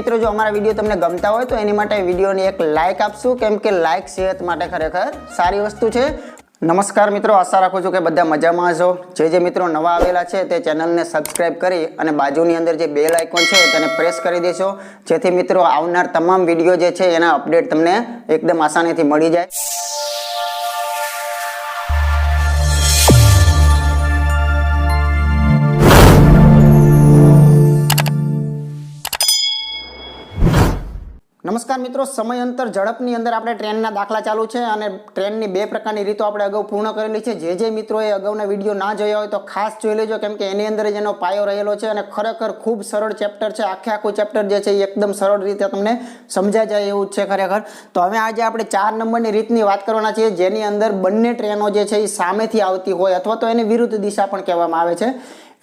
મિત્રો, જો અમારા વીડિયો તમને ગમતા હોય તો એની માટે વિડીયોને એક લાઇક આપશું. કેમ કે લાઇક સેહત માટે ખરેખર સારી વસ્તુ છે. નમસ્કાર મિત્રો, આશા રાખું છું કે બધા મજામાં હશો. જે જે મિત્રો નવા આવેલા છે તે ચેનલને સબસ્ક્રાઇબ કરી અને બાજુની અંદર જે બેલ આઇકોન છે તેને પ્રેસ કરી દેશો. જેથી મિત્રો આવનાર તમામ વીડિયો જે છે એના અપડેટ તમને એકદમ આસાનીથી મળી જાય. નમસ્કાર મિત્રો સમય અંતર ઝડપની અંદર આપણે ટ્રેનના દાખલા ચાલુ છે અને ટ્રેનની બે પ્રકારની રીતો આપણે અગાઉ પૂર્ણ કરેલી છે. જે જે મિત્રોએ અગાઉના વીડિયો ના જોયા હોય તો ખાસ જોઈ લેજો, કેમ કે એની અંદર જ એનો પાયો રહેલો છે અને ખરેખર ખૂબ સરળ ચેપ્ટર છે. આખે આખું ચેપ્ટર જે છે એ એકદમ સરળ રીતે તમને સમજાઈ જાય એવું છે ખરેખર. તો હવે આજે આપણે ચાર નંબરની રીતની વાત કરવાના છીએ, જેની અંદર બંને ટ્રેનો જે છે એ સામેથી આવતી હોય અથવા તો એની વિરુદ્ધ દિશા પણ કહેવામાં આવે છે.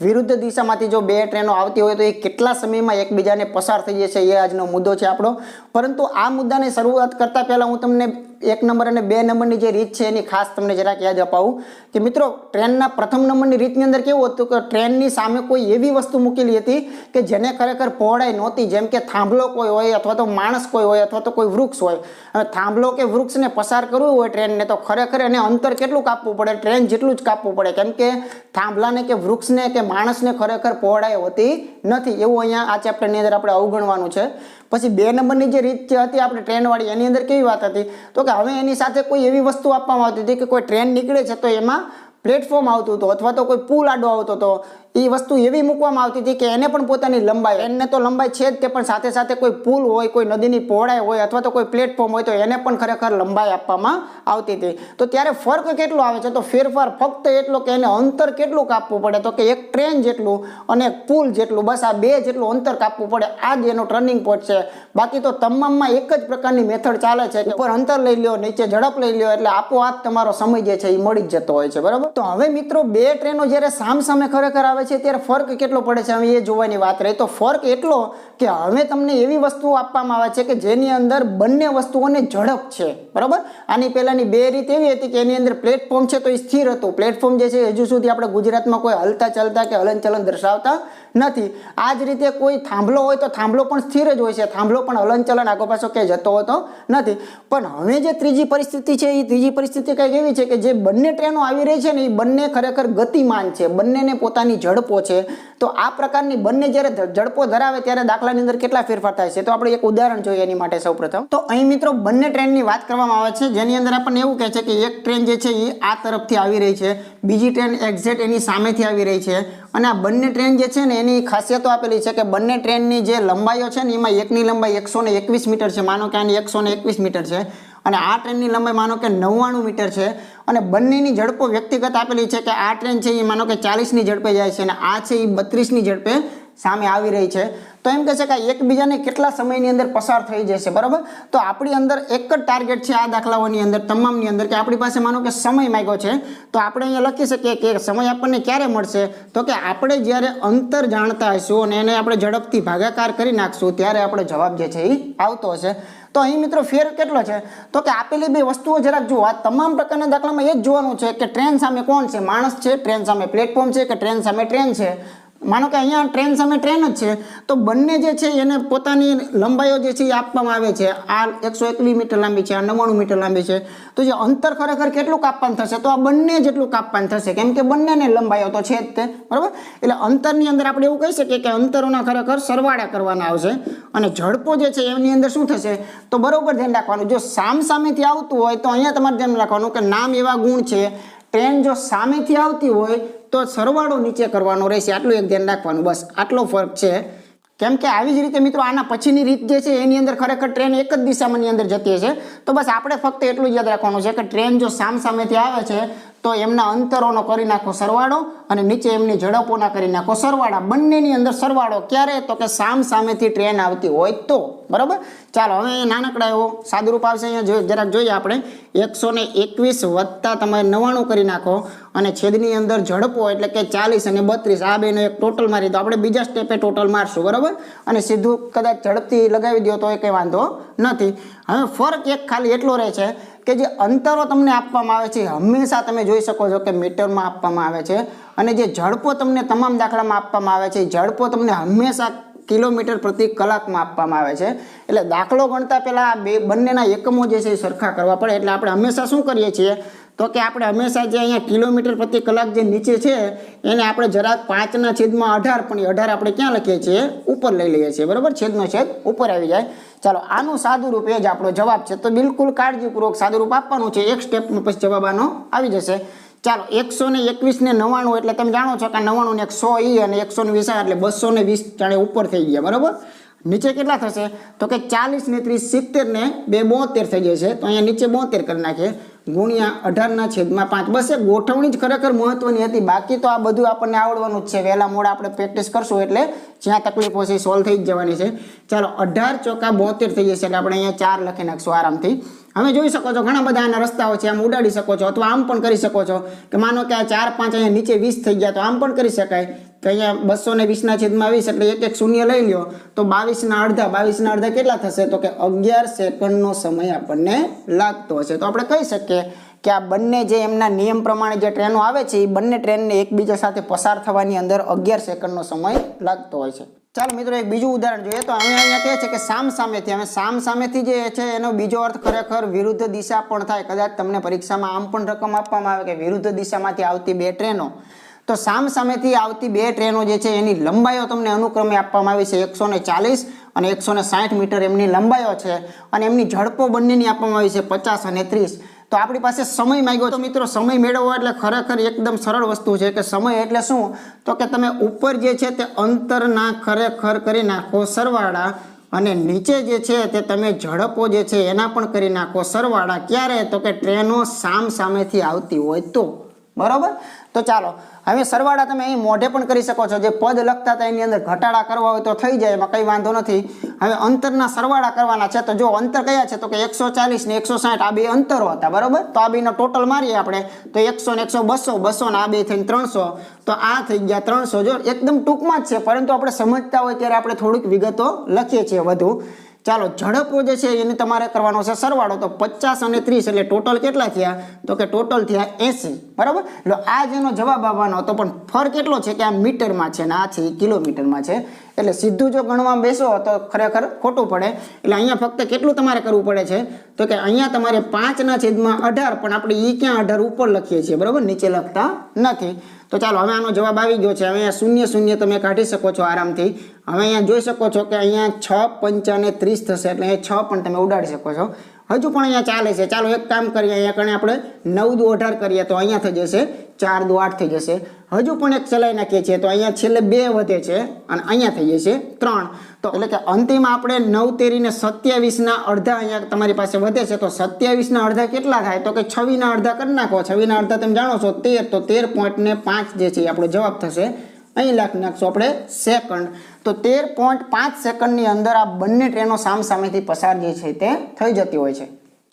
વિરુદ્ધ દિશામાંથી જો બે ટ્રેનો આવતી હોય તો એ કેટલા સમયમાં એકબીજાને પસાર થઈ જશે એ આજનો મુદ્દો છે આપણો. પરંતુ આ મુદ્દાને શરૂઆત કરતા પહેલા હું તમને એક નંબર અને બે નંબરની જે રીત છે એની ખાસ તમને જરાક યાદ અપાવું કે મિત્રો, ટ્રેનના પ્રથમ નંબરની રીતની અંદર કેવું હતું કે ટ્રેનની સામે કોઈ એવી વસ્તુ મૂકેલી હતી કે જેને ખરેખર પહોળાઈ નહોતી. જેમ કે થાંભલો કોઈ હોય અથવા તો માણસ કોઈ હોય અથવા તો કોઈ વૃક્ષ હોય. અને થાંભલો કે વૃક્ષને પસાર કરવું હોય ટ્રેનને તો ખરેખર એને અંતર કેટલું કાપવું પડે? ટ્રેન જેટલું જ કાપવું પડે. કેમ કે થાંભલાને કે વૃક્ષને કે માણસને ખરેખર પહોળાઈ હોતી નથી. એવું અહીંયા આ ચેપ્ટરની અંદર આપણે અવગણવાનું છે. પછી બે નંબરની જે રીત હતી આપણે ટ્રેનવાળી, એની અંદર કેવી વાત હતી? તો કે હવે એની સાથે કોઈ એવી વસ્તુ આપવામાં આવતી હતી કે કોઈ ટ્રેન નીકળે છે તો એમાં પ્લેટફોર્મ આવતું હતું અથવા તો કોઈ પુલ આડો આવતો હતો, એ વસ્તુ એવી મૂકવામાં આવતી હતી કે એને પણ પોતાની લંબાઈ, એને તો લંબાઈ છે જ તે પણ સાથે સાથે કોઈ પુલ હોય, કોઈ નદીની પહોળાઈ હોય અથવા તો કોઈ પ્લેટફોર્મ હોય તો એને પણ ખરેખર લંબાઈ આપવામાં આવતી હતી. તો ત્યારે ફર્ક કેટલો આવે છે? તો ફેરફાર ફક્ત એટલો કે એને અંતર કેટલું કાપવું પડે? તો કે એક ટ્રેન જેટલું અને એક પુલ જેટલું, બસ આ બે જેટલું અંતર કાપવું પડે. આ જ એનો ટર્નિંગ પોઈન્ટ છે. બાકી તો તમામમાં એક જ પ્રકારની મેથડ ચાલે છે ઉપર અંતર લઈ લ્યો, નીચે ઝડપ લઈ લ્યો એટલે આપોઆપ તમારો સમય જે છે એ મળી જ જતો હોય છે. બરાબર? તો હવે મિત્રો બે ટ્રેનો જ્યારે સામ સામે ખરેખર આવે છે, ત્યારે ફર્ક કેટલો પડે છે? હવે એ જોવાની વાત રહી. તો ફર્ક એટલો કે હવે તમને એવી વસ્તુઓ આપવામાં આવે છે કે જેની અંદર બંને વસ્તુઓને ઝડપ છે. બરાબર? આની પહેલાંની બે રીત એવી હતી કે એની અંદર પ્લેટફોર્મ છે તો એ સ્થિર હતું. પ્લેટફોર્મ જે છે હજુ સુધી આપણે ગુજરાતમાં કોઈ હલતા ચાલતા કે હલનચલન દર્શાવતા નથી. આ જ રીતે કોઈ થાંભલો હોય તો થાંભલો પણ સ્થિર જ હોય છે. થાંભલો પણ હલનચલન આગો પાછો કે જતો હોતો નથી. પણ હવે જે ત્રીજી પરિસ્થિતિ છે એ ત્રીજી પરિસ્થિતિ કંઈક એવી છે કે જે બંને ટ્રેનો આવી રહી છે ને એ બંને ખરેખર ગતિમાન છે. બંનેને પોતાની ઝડપો છે. તો આ પ્રકારની બંને જ્યારે ઝડપો ધરાવે ત્યારે દાખલાની અંદર કેટલા ફેરફાર થાય છે? તો આપણે એક ઉદાહરણ જોઈએ એની માટે સૌપ્રથમ. તો અહીં મિત્રો બંને ટ્રેનની વાત કરવામાં આવે છે. જેની અંદર આપણને એવું કહે છે કે એક ટ્રેન જે છે એ આ તરફથી આવી રહી છે, બીજી ટ્રેન એક્ઝેક્ટ એની સામેથી આવી રહી છે. અને આ બંને ટ્રેન જે છે ને, એની ખાસિયતો આપેલી છે કે બંને ટ્રેનની જે લંબાઈઓ છે ને, એમાં એકની લંબાઈ એકસો મીટર છે. માનો કે આની એકસો મીટર છે. અને આ ટ્રેનની લંબાઈ માનો કે નવ્વાણું મીટર છે અને બંનેની ઝડપો વ્યક્તિગત આપેલી છે કે આ ટ્રેન છે એ માનો કે ચાલીસની ઝડપે જાય છે અને આ છે એ બત્રીસની ઝડપે સામે આવી રહી છે. તો એમ કહે છે કે એકબીજાને કેટલા સમયની અંદર પસાર થઈ જશે, બરાબર? તો આપણી અંદર એક જ ટાર્ગેટ છે આ દાખલાઓની અંદર, તમામની અંદર, કે આપણી પાસે માનો કે સમય માગ્યો છે. તો આપણે અહીંયા લખી શકીએ કે સમય આપણને ક્યારે મળશે? તો કે આપણે જ્યારે અંતર જાણતા હશું અને એને આપણે ઝડપથી ભાગાકાર કરી નાખશું, ત્યારે આપણો જવાબ જે છે એ આવતો હશે. તો અહીં મિત્રો ફેર કેટલો છે? તો કે આપેલી બે વસ્તુઓ જરાક જુઓ. આ તમામ પ્રકારના દાખલામાં એ જ જોવાનું છે કે ટ્રેન સામે કોણ છે? માણસ છે, ટ્રેન સામે પ્લેટફોર્મ છે કે ટ્રેન સામે ટ્રેન છે? માનો કે અહીંયા ટ્રેન સામે ટ્રેન જ છે, તો બંને જે છે એને પોતાની લંબાઈઓ જે છે એ આપવામાં આવે છે. આ એકસો એકવીસ મીટર લાંબી છે, આ નવ્વાણું મીટર લાંબી છે. તો જે અંતર ખરેખર કેટલું કાપવાનું થશે? તો આ બંને જેટલું કાપવાનું થશે. કેમ કે બંનેને લંબાઈઓ તો છે જ તે, બરાબર? એટલે અંતરની અંદર આપણે એવું કહી શકીએ કે અંતરોના ખરેખર સરવાળા કરવાના આવશે. અને ઝડપો જે છે એની અંદર શું થશે? તો બરાબર ધ્યાન રાખવાનું. જો સામ સામેથી આવતું હોય તો અહીંયા તમારે ધ્યાન રાખવાનું કે નામ એવા ગુણ છે. ટ્રેન જો સામેથી આવતી હોય તો સરવાળો નીચે કરવાનો રહેશે. આટલું એક ધ્યાન રાખવાનું. બસ આટલો ફરક છે. કેમ કે આવી જ રીતે મિત્રો આના પછીની રીત જે છે એની અંદર ખરેખર ટ્રેન એક જ દિશામાંની અંદર જતી હશે. તો બસ આપણે ફક્ત એટલું યાદ રાખવાનું છે કે ટ્રેન જો સામ સામેથી આવે છે તો એમના અંતરોનો કરી નાખો સરવાળો અને નીચે એમની ઝડપોના કરી નાખો સરવાળા. બંનેની અંદર સરવાળો ક્યારે? તો કે સામ સામેથી ટ્રેન આવતી હોય તો. બરાબર? ચાલો, હવે નાનકડા એવો સાદુરૂપ આવશે. અહીંયા જરાક જોઈએ આપણે. એકસો ને એકવીસ વત્તા તમે નવ્વાણું કરી નાખો અને છેદની અંદર ઝડપો એટલે કે ચાલીસ અને બત્રીસ. આ બેનો એક ટોટલ મારી દો. આપણે બીજા સ્ટેપે ટોટલ મારશું. બરાબર? અને સીધું કદાચ ઝડપથી લગાવી દો તો એ કંઈ વાંધો નથી. હવે ફરક એક ખાલી એટલો રહે છે કે જે અંતરો તમને આપવામાં આવે છે હંમેશા તમે જોઈ શકો છો કે મીટરમાં આપવામાં આવે છે. અને જે ઝડપો તમને તમામ દાખલામાં આપવામાં આવે છે ઝડપો તમને હંમેશા કિલોમીટર પ્રતિ કલાકમાં આપવામાં આવે છે. એટલે દાખલો ગણતા પહેલાં બે બંનેના એકમો જે છે એ સરખા કરવા પડે. એટલે આપણે હંમેશા શું કરીએ છીએ? તો કે આપણે હંમેશા જે અહીંયા કિલોમીટર પ્રતિ કલાક જે નીચે છે, એને આપણે જરાક પાંચના છેદમાં અઢાર, પણ એ અઢાર આપણે ક્યાં લખીએ છીએ? ઉપર લઈ લઈએ છીએ, બરાબર? છેદનો છેદ ઉપર આવી જાય. ચાલો, આનું સાદું રૂપ એ જ આપણો જવાબ છે. તો બિલકુલ કાળજીપૂર્વક સાદું રૂપ આપવાનું છે. એક સ્ટેપમાં પછી જવાબ આનો આવી જશે. ચાલો એકસો ને એકવીસ ને એટલે તમે જાણો છો કે નવ્વાણું ને એક સો ઈ અને એકસો ને વીસ એટલે બસો ને વીસ જાણે ઉપર થઈ ગયા, બરાબર? નીચે કેટલા થશે? તો કે ચાલીસ ને ત્રીસ સિત્તેર ને બે બોતેર થઈ જશે. તો અહીંયા નીચે બોતેર કરી નાખીએ. ગુણ્યા અઢારના છેદમાં પાંચ. બસ એ ગોઠવણી જ ખરેખર મહત્વની હતી. બાકી તો આ બધું આપણને આવડવાનું જ છે. વહેલા મોડા આપણે પ્રેક્ટિસ કરશું એટલે જ્યાં તકલીફો છે સોલ્વ થઈ જ જવાની છે. ચાલો, અઢાર ચોકા બોતેર થઈ જશે એટલે આપણે અહીંયા ચાર લખી નાખશું આરામથી. હવે જોઈ શકો છો ઘણા બધા આના રસ્તાઓ છે. આમ ઉડાડી શકો છો અથવા આમ પણ કરી શકો છો. કે માનો કે આ ચાર પાંચ અહીંયા નીચે વીસ થઈ ગયા તો આમ પણ કરી શકાય. કે અહીંયા બસો ને વીસના છેદમાં વીસ એટલે એક એક શૂન્ય લઈ લ્યો. તો બાવીસના અડધા બાવીસના અડધા કેટલા થશે? તો કે અગિયાર સેકન્ડનો સમય આપણને લાગતો હશે. તો આપણે કહી શકીએ કે આ બંને જે એમના નિયમ પ્રમાણે જે ટ્રેનો આવે છે એ બંને ટ્રેનને એકબીજા સાથે પસાર થવાની અંદર અગિયાર સેકન્ડનો સમય લાગતો હોય છે. ચાલો મિત્રો, એક બીજું ઉદાહરણ જોઈએ. તો અમે અહીંયા કહે છે કે સામ સામેથી અમે સામ સામેથી જે છે, એનો બીજો અર્થ ખરેખર વિરુદ્ધ દિશા પણ થાય. કદાચ તમને પરીક્ષામાં આમ પણ રકમ આપવામાં આવે કે વિરુદ્ધ દિશામાંથી આવતી બે ટ્રેનો. તો સામ સામેથી આવતી બે ટ્રેનો જે છે એની લંબાઈઓ તમને અનુક્રમે આપવામાં આવી છે એકસો ચાલીસ અને એકસો સાઠ મીટર એમની લંબાઈઓ છે અને એમની ઝડપો બંનેની આપવામાં આવી છે પચાસ અને ત્રીસ. તો આપણી પાસે સમય માંગ્યો તો મિત્રો, સમય મેળવવો એટલે ખરેખર એકદમ સરળ વસ્તુ છે કે સમય એટલે શું? તો કે તમે ઉપર જે છે તે અંતરના ખરેખર કરી નાખો સરવાળા અને નીચે જે છે તે તમે ઝડપો જે છે એના પણ કરી નાખો સરવાળા ક્યારે? તો કે ટ્રેનો સામ સામેથી આવતી હોય તો. બરોબર? તો ચાલો, હવે સરવાળા તમે અહીં મોઢે પણ કરી શકો છો. જે પદ લખતા હતા એની અંદર ઘટાડા કરવા હોય તો થઈ જાય, એમાં કંઈ વાંધો નથી. હવે અંતરના સરવાળા કરવાના છે. તો જો અંતર કયા છે? તો કે એકસો ચાલીસ ને એકસો સાઠ, આ બે અંતરો હતા, બરોબર? તો આ બેનો ટોટલ મારીએ આપણે. તો એકસો ને એકસો બસો બસો ને આ બે થઈને ત્રણસો. તો આ થઈ ગયા ત્રણસો. જો એકદમ ટૂંકમાં જ છે, પરંતુ આપણે સમજતા હોય ત્યારે આપણે થોડીક વિગતો લખીએ છીએ વધુ. ચાલો ઝડપો જે છે, એને તમારે કરવાનો છે સરવાળો. તો પચાસ અને ત્રીસ એટલે ટોટલ કેટલા થયા? તો કે ટોટલ થયા એસી. બરાબર? એટલે આ જેનો જવાબ આવવાનો હતો, પણ ફરક કેટલો છે કે આ મીટરમાં છે ને આ છે, એ કિલોમીટરમાં છે. એટલે સીધું જો ગણવા બેસો તો ખરેખર ખોટું પડે. એટલે અહીંયા ફક્ત કેટલું તમારે કરવું પડે છે? તો કે અહીંયા તમારે પાંચના છેદમાં અઢાર, પણ આપણે એ ક્યાં અઢાર ઉપર લખીએ છીએ, બરાબર? નીચે લખતા નથી. તો ચાલો, હવે આનો જવાબ આવી ગયો છે. હવે અહીંયા શૂન્ય શૂન્ય તમે કાઢી શકો છો આરામથી. હવે અહીંયા જોઈ શકો છો કે અહીંયા છ, પંચાને ત્રીસ થશે, એટલે અહીંયા છ પણ તમે ઉડાડી શકો છો. હજુ પણ અહીંયા ચાલે છે. ચાલો, એક કામ કરીએ. અહીંયા કણે આપણે નવ દુ અઢાર કરીએ તો અહીંયા થઈ જશે. ચાર દો આઠ થઈ જશે. હજુ પણ એક ચલાવી નાખીએ છીએ, તો અહીંયા છેલ્લે બે વધે છે અને અહીંયા થઈ જશે ત્રણ. તો એટલે કે અંતિમ આપણે નવ તેરીને સત્યાવીસના અડધા અહીંયા તમારી પાસે વધે છે, તો સત્યાવીસના અડધા કેટલા થાય? તો કે છવીના અડધા કરી નાખો. છવીના અડધા તમે જાણો છો, તેર. તો તેર પોઈન્ટ ને પાંચ જે છે એ આપણો જવાબ થશે. અહીં લખી નાખશું આપણે સેકન્ડ તો તેર પોઈન્ટ પાંચ સેકન્ડની અંદર આ બંને ટ્રેનો સામસામેથી પસાર જે છે તે થઈ જતી હોય છે.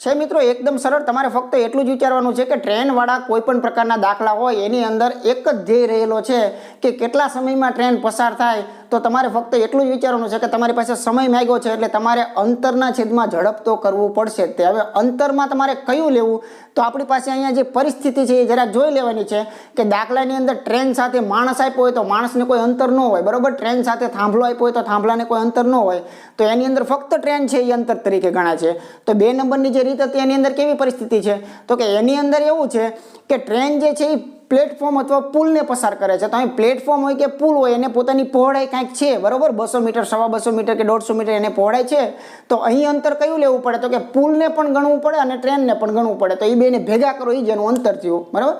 છે મિત્રો, એકદમ સરળ. તમારે ફક્ત એટલું જ વિચારવાનું છે કે ટ્રેનવાળા કોઈ પણ પ્રકારના દાખલા હોય, એની અંદર એક જ ધ્યેય રહેલો છે કે કેટલા સમયમાં ટ્રેન પસાર થાય તો તમારે ફક્ત એટલું જ વિચારવાનું છે કે તમારી પાસે સમય માગ્યો છે એટલે તમારે અંતરના છેદમાં ઝડપ તો કરવું પડશે. તે હવે અંતરમાં તમારે કયું લેવું? તો આપણી પાસે અહીંયા જે પરિસ્થિતિ છે એ જરા જોઈ લેવાની છે કે દાખલાની અંદર ટ્રેન સાથે માણસ આપ્યો હોય તો માણસને કોઈ અંતર ન હોય. બરાબર? ટ્રેન સાથે થાંભલો આપ્યો હોય તો થાંભલાને કોઈ અંતર ન હોય. તો એની અંદર ફક્ત ટ્રેન છે એ અંતર તરીકે ગણાય છે. તો બે નંબરની જે રીત હતી એની અંદર કેવી પરિસ્થિતિ છે? તો કે એની અંદર એવું છે કે ટ્રેન જે છે એ પ્લેટફોર્મ અથવા પુલને પસાર કરે છે. તો અહીં પ્લેટફોર્મ હોય કે પુલ હોય, એને પોતાની પહોળાઈ કાંઈક છે, બરાબર? બસો મીટર, સવા બસો મીટર કે દોઢસો મીટર એને પહોળાઈ છે. તો અહીં અંતર કયું લેવું પડે? તો કે પુલને પણ ગણવું પડે અને ટ્રેનને પણ ગણવું પડે. તો એ બેને ભેગા કરો એ જેનું અંતર થયું, બરાબર?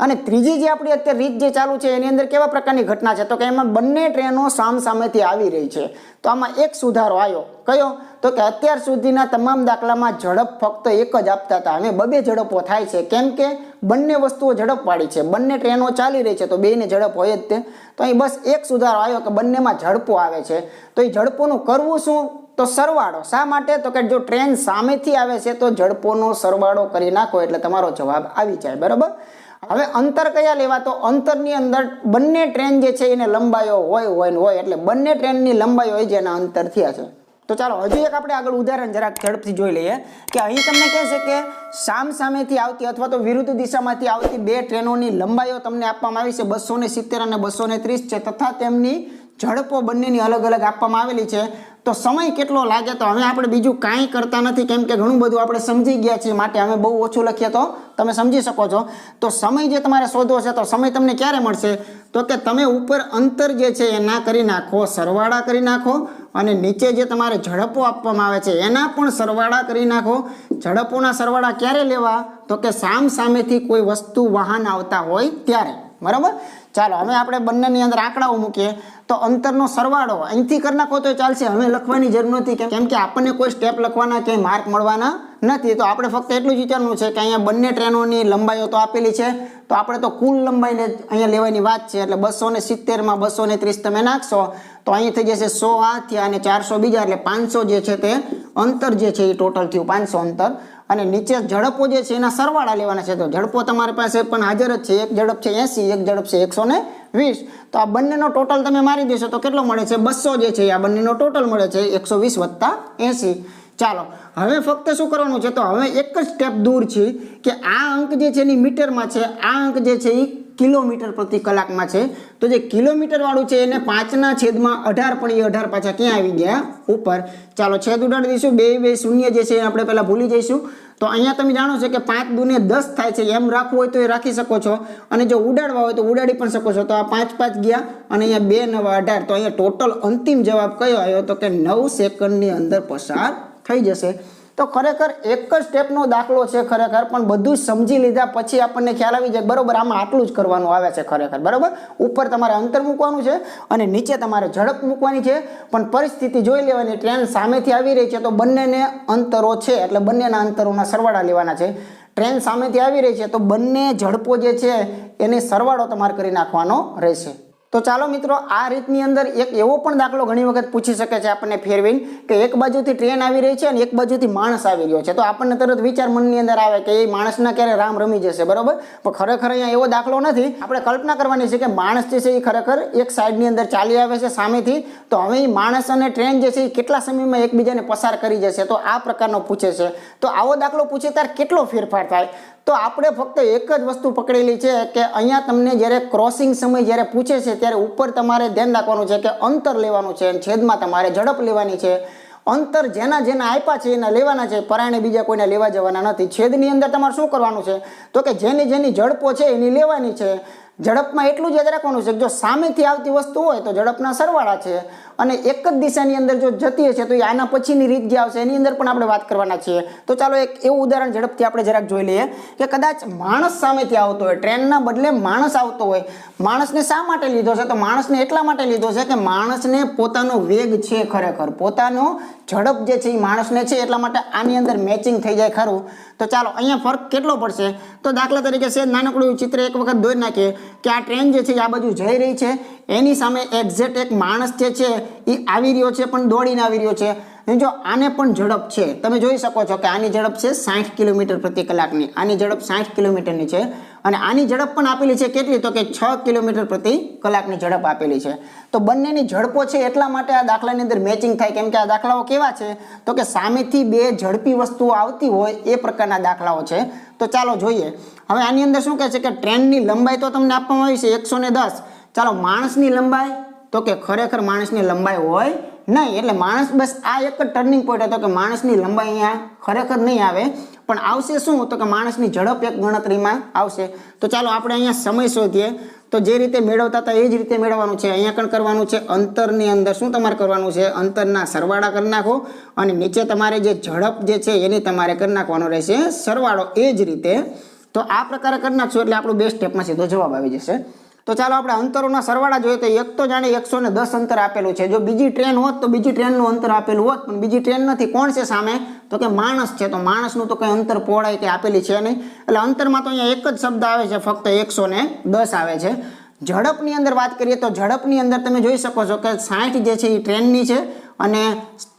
અને ત્રીજી જે આપણી અત્યારે રીત જે ચાલુ છે, એની અંદર કેવા પ્રકારની ઘટના છે? તો કે એમાં બંને ટ્રેનો સામ સામેથી આવી રહી છે. તો આમાં એક સુધારો આવ્યો. કયો? તો કે અત્યાર સુધીના તમામ દાખલામાં ઝડપ ફક્ત એક જ આપતા હતા. હવે બબે ઝડપો થાય છે. કેમ કે બંને વસ્તુઓ ઝડપવાળી છે. બંને ટ્રેનો ચાલી રહી છે, તો બેને ઝડપ હોય જ તે. તો અહીં બસ એક સુધારો આવ્યો કે બંનેમાં ઝડપો આવે છે. તો એ ઝડપોનું કરવું શું? તો સરવાળો. શા માટે? તો કે જો ટ્રેન સામેથી આવે છે, તો ઝડપોનો સરવાળો કરી નાખો એટલે તમારો જવાબ આવી જાય. બરાબર? હવે અંતર કયા લેવા? તો અંતરની અંદર બંને ટ્રેન જે છે એને લંબાઈઓ હોય હોય ને હોય એટલે બંને ટ્રેનની લંબાઈ હોય જેના અંતર થયા છે. તો ચાલો, હજુ એક આપણે આગળ ઉદાહરણ જરાક ઝડપથી જોઈ લઈએ કે અહીં તમને કહે છે કે સામ સામેથી આવતી અથવા તો વિરુદ્ધ દિશામાંથી આવતી બે ટ્રેનોની લંબાઈઓ તમને આપવામાં આવી છે. બસો ને અને બસો ત્રીસ છે. તથા તેમની ઝડપો બંનેની અલગ અલગ આપવામાં આવેલી છે. તો સમય કેટલો લાગે તો હવે આપણે બીજું કાંઈ કરતા નથી. કેમ કે ઘણું બધું આપણે સમજી ગયા છીએ માટે અમે બહુ ઓછું લખીએ તો તમે સમજી શકો છો. તો સમય જે તમારે શોધવો છે તો સમય તમને ક્યારે મળશે? તો કે તમે ઉપર અંતર જે છે એ ના કરી નાખો, સરવાળા કરી નાખો અને નીચે જે તમારે ઝડપો આપવામાં આવે છે એના પણ સરવાળા કરી નાખો. ઝડપોના સરવાળા ક્યારે લેવા? તો કે સામ સામેથી કોઈ વસ્તુ વાહન આવતા હોય ત્યારે. બરાબર? ચાલો, હવે આપણે બંનેની અંદર આંકડાઓ મૂકીએ. તો અંતરનો સરવાળો અહીંથી કરી નાખો તો ચાલશે. હવે લખવાની જરૂર નથી કેમ કે આપણને કોઈ સ્ટેપ લખવાના કે માર્ક મળવાના નથી. તો આપણે ફક્ત એટલું જ વિચારવાનું છે કે અહીંયા બંને ટ્રેનોની લંબાઈઓ તો આપેલી છે. તો આપણે તો કુલ લંબાઈને અહીંયા લેવાની વાત છે. એટલે બસો ને સિત્તેરમાં બસો ને ત્રીસ તમે નાખશો, તો અહીં થઈ જશે સો આ થયા અને ચારસો બીજા, એટલે પાંચસો જે છે તે અંતર જે છે એ ટોટલ થયું પાંચસો અંતર. અને નીચે ઝડપો જે છે એના સરવાળા લેવાના છે. તો ઝડપો તમારી પાસે પણ હાજર જ છે. એક ઝડપ છે એસી, એક ઝડપ છે એકસો ને વીસ. તો આ બંનેનો ટોટલ તમે મારી દેશો તો કેટલો મળે છે? બસો જે છે આ બંનેનો ટોટલ મળે છે એકસો વીસ વત્તા એસી. ચાલો, હવે ફક્ત શું કરવાનું છે? તો હવે એક જ સ્ટેપ દૂર છે કે આ અંક જે છે એની મીટરમાં છે, આ અંક જે છે એ કિલોમીટર પ્રતિ કલાકમાં છે. તો જે કિલોમીટર વાળું છે એને પાંચના છેદમાં અઢાર પણ એ અઢાર પાછા ક્યાં આવી ગયા? ઉપર. ચાલો છેદ ઉડાડી દઈશું. બે બે, શૂન્ય જે છે આપણે પહેલાં ભૂલી જઈશું. તો અહીંયા તમે જાણો છો કે પાંચ દુને દસ થાય છે. એમ રાખવું હોય તો એ રાખી શકો છો. અને જો ઉડાડવા હોય તો ઉડાડી પણ શકો છો. તો આ પાંચ પાંચ ગયા. અને અહીંયા બે, નવા, અઢાર. તો અહીંયા ટોટલ અંતિમ જવાબ કયો આવ્યો? તો કે નવ સેકન્ડની અંદર પસાર થઈ જશે. તો ખરેખર એક જ સ્ટેપનો દાખલો છે ખરેખર, પણ બધું સમજી લીધા પછી આપણને ખ્યાલ આવી જાય બરાબર, આમાં આટલું જ કરવાનું આવે છે ખરેખર, બરાબર? ઉપર તમારે અંતર મૂકવાનું છે અને નીચે તમારે ઝડપ મૂકવાની છે, પણ પરિસ્થિતિ જોઈ લેવાની, ટ્રેન સામેથી આવી રહી છે તો બંનેને અંતરો છે, એટલે બંનેના અંતરોના સરવાળા લેવાના છે. ટ્રેન સામેથી આવી રહી છે તો બંને ઝડપો જે છે એને સરવાળો તમારે કરી નાખવાનો રહેશે. તો ચાલો મિત્રો, આ રીતની અંદર એક એવો પણ દાખલો ઘણી વખત પૂછી શકે છે આપણને ફેરવીને કે એક બાજુથી ટ્રેન આવી રહી છે અને એક બાજુથી માણસ આવી રહ્યો છે. તો આપણને તરત વિચાર મનની અંદર આવે કે એ માણસના ક્યારે રામ રમી જશે, બરાબર? પણ ખરેખર અહીંયા એવો દાખલો નથી. આપણે કલ્પના કરવાની છે કે માણસ જે છે એ ખરેખર એક સાઈડની અંદર ચાલી આવે છે સામેથી. તો હવે એ માણસ અને ટ્રેન જે છે એ કેટલા સમયમાં એકબીજાને પસાર કરી જશે? તો આ પ્રકારનો પૂછે છે. તો આવો દાખલો પૂછે ત્યારે કેટલો ફેરફાર થાય? તો આપણે ફક્ત એક જ વસ્તુ પકડેલી છે કે અહીંયા તમને જ્યારે ક્રોસિંગ સમય જ્યારે પૂછે છે ત્યારે ઉપર તમારે ધ્યાન રાખવાનું છે કે અંતર લેવાનું છે છેદમાં તમારે ઝડપ લેવાની છે. અંતર જેના જેના આપ્યા છે એના લેવાના છે. પરાયણે બીજા કોઈને લેવા જવાના નથી. છેદની અંદર તમારે શું કરવાનું છે? તો કે જેની જેની ઝડપો છે એની લેવાની છે. ઝડપમાં એટલું જ યાદ રાખવાનું છે જો સામેથી આવતી વસ્તુ હોય તો ઝડપના સરવાળા છે. અને એક જ દિશાની અંદર જો જતી હશે તો એ આના પછીની રીત જે આવશે એની અંદર પણ આપણે વાત કરવાના છીએ. તો ચાલો એક એવું ઉદાહરણ ઝડપથી આપણે જરાક જોઈ લઈએ કે કદાચ માણસ સામેથી આવતો હોય, ટ્રેનના બદલે માણસ આવતો હોય. માણસને શા માટે લીધો છે? તો માણસને એટલા માટે લીધો છે કે માણસને પોતાનો વેગ છે ખરેખર. પોતાનો ઝડપ જે છે એ માણસને છે, એટલા માટે આની અંદર મેચિંગ થઈ જાય ખરું. તો ચાલો, અહીંયા ફરક કેટલો પડશે? તો દાખલા તરીકે છે નાનકડું ચિત્ર એક વખત દોરી નાખીએ કે આ ટ્રેન જે છે આ બાજુ જઈ રહી છે. એની સામે એક્ઝેક્ટ એક માણસ જે છે એ આવી રહ્યો છે પણ દોડીને આવી રહ્યો છે. જો આને પણ ઝડપ છે. તમે જોઈ શકો છો કે આની ઝડપ છે સાઠ કિલોમીટર પ્રતિ કલાકની. આની ઝડપ સાઠ કિલોમીટરની છે અને આની ઝડપ પણ આપેલી છે કેટલી? તો કે છ કિલોમીટર પ્રતિ કલાકની ઝડપ આપેલી છે. તો બંનેની ઝડપો છે એટલા માટે આ દાખલાની અંદર મેચિંગ થાય. કેમ કે આ દાખલાઓ કેવા છે? તો કે સામેથી બે ઝડપી વસ્તુઓ આવતી હોય એ પ્રકારના દાખલાઓ છે. તો ચાલો જોઈએ. હવે આની અંદર શું કહે છે કે ટ્રેનની લંબાઈ તો તમને આપવામાં આવી છે એકસો ચાલો માણસની લંબાઈ તો કે ખરેખર માણસની લંબાઈ હોય નહીં. એટલે માણસ બસ આ એક જ ટર્નિંગ પોઈન્ટ હતો કે માણસની લંબાઈ અહીંયા ખરેખર નહીં આવે. પણ આવશે શું? તો કે માણસની ઝડપ એક ગણતરીમાં આવશે. તો ચાલો આપણે અહીંયા સમય શોધીએ. તો જે રીતે મેળવતા હતા એ જ રીતે મેળવવાનું છે. અહીંયા પણ કરવાનું છે. અંતરની અંદર શું તમારે કરવાનું છે? અંતરના સરવાળા કરી નાખો અને નીચે તમારે જે ઝડપ જે છે એની તમારે કરી નાખવાનો રહેશે સરવાળો. એ જ રીતે તો આ પ્રકારે કરી નાખશો એટલે આપણું બે સ્ટેપમાં સીધો જવાબ આવી જશે. તો ચાલો આપણે અંતરોના સરવાળા જોઈએ તો એક તો જાણે એકસો ને દસ અંતર આપેલું છે. જો બીજી ટ્રેન હોત તો બીજી ટ્રેનનું અંતર આપેલું હોત, પણ બીજી ટ્રેન નથી. કોણ છે સામે? તો કે માણસ છે. તો માણસનું તો કંઈ અંતર પહોળાઈ કે આપેલી છે નહીં. એટલે અંતરમાં તો અહીંયા એક જ શબ્દ આવે છે, ફક્ત એકસો ને દસ આવે છે. ઝડપની અંદર વાત કરીએ તો ઝડપની અંદર તમે જોઈ શકો છો કે સાઠ જે છે એ ટ્રેનની છે. અને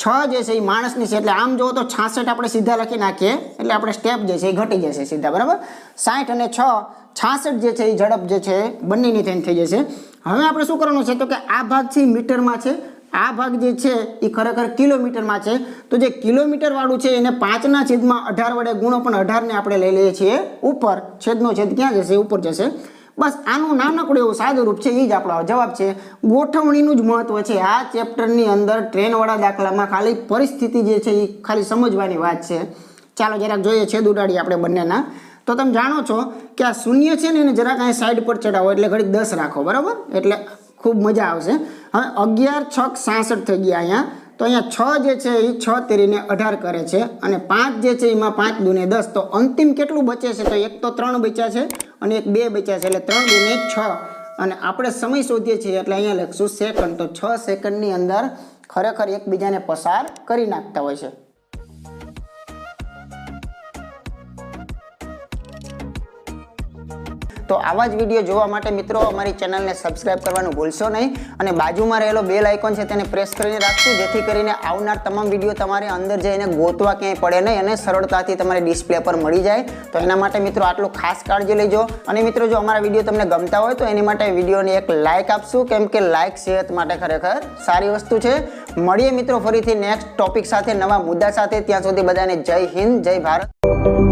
છ જે છે એ માણસની છે, એટલે આમ જુઓ તો છાસઠ આપણે સીધા લખી નાખીએ, એટલે આપણે સ્ટેપ જે છે એ ઘટી જશે સીધા, બરાબર? સાઠ અને છ, છાસઠ જે છે એ ઝડપ જે છે બંનેની થઈને થઈ જશે. હવે આપણે શું કરવાનું છે, તો કે આ ભાગ છે મીટરમાં છે, આ ભાગ જે છે એ ખરેખર કિલોમીટરમાં છે. તો જે કિલોમીટર વાળું છે, એને પાંચના છેદમાં અઢાર વડે ગુણો પણ અઢારને આપણે લઈ લઈએ છીએ, ઉપર છેદનો છેદ ક્યાં જશે? ઉપર જશે. બસ આનું નાનકડું એવું સાદું રૂપ છે એ જ આપણો જવાબ છે. ગોઠવણીનું જ મહત્વ છે. આ ચેપ્ટરની અંદર ટ્રેનવાળા દાખલામાં ખાલી પરિસ્થિતિ જે છે એ ખાલી સમજવાની વાત છે. ચાલો જરાક જોઈએ છેદ ઉડાડીએ આપણે બંનેના. તો તમે જાણો છો કે આ શૂન્ય છે ને એને જરાક અહીં સાઈડ પર ચડાવો એટલે ઘડીક દસ રાખો, બરાબર? એટલે ખૂબ મજા આવશે. હવે અગિયાર છક સાસઠ થઈ ગયા અહીંયા. તો અહીંયા છ જે છે એ છ તેરીને અઢાર કરે છે. અને પાંચ જે છે, એમાં પાંચ દુને દસ. તો અંતિમ કેટલું બચે છે? તો એક તો ત્રણ બચ્યા છે. અને એક બે બચ્યા છે એટલે ત્રણ દુને છ. અને આપણે સમય શોધીએ છીએ એટલે અહીંયા લખશું સેકન્ડ તો છ સેકન્ડની અંદર ખરેખર એકબીજાને પસાર કરી નાખતા હોય છે. તો આવા જ વીડિયો જોવા માટે મિત્રો અમારી ચેનલને સબસ્ક્રાઇબ કરવાનું ભૂલશો નહીં અને બાજુમાં રહેલો બેલ આઇકોન છે તેને પ્રેસ કરીને રાખશું જેથી કરીને આવનાર તમામ વીડિયો તમારે અંદર જઈને ગોતવા ક્યાંય પડે નહીં અને સરળતાથી તમારે ડિસ્પ્લે પર મળી જાય. તો એના માટે મિત્રો આટલું ખાસ કાળજી લેજો. અને મિત્રો જો અમારા વીડિયો તમને ગમતા હોય તો એની માટે વિડીયોને એક લાઇક આપશું, કેમ કે લાઇક સેહત માટે ખરેખર સારી વસ્તુ છે. મળીએ મિત્રો ફરીથી નેક્સ્ટ ટોપિક સાથે, નવા મુદ્દા સાથે. ત્યાં સુધી બધાને જય હિન્દ, જય ભારત.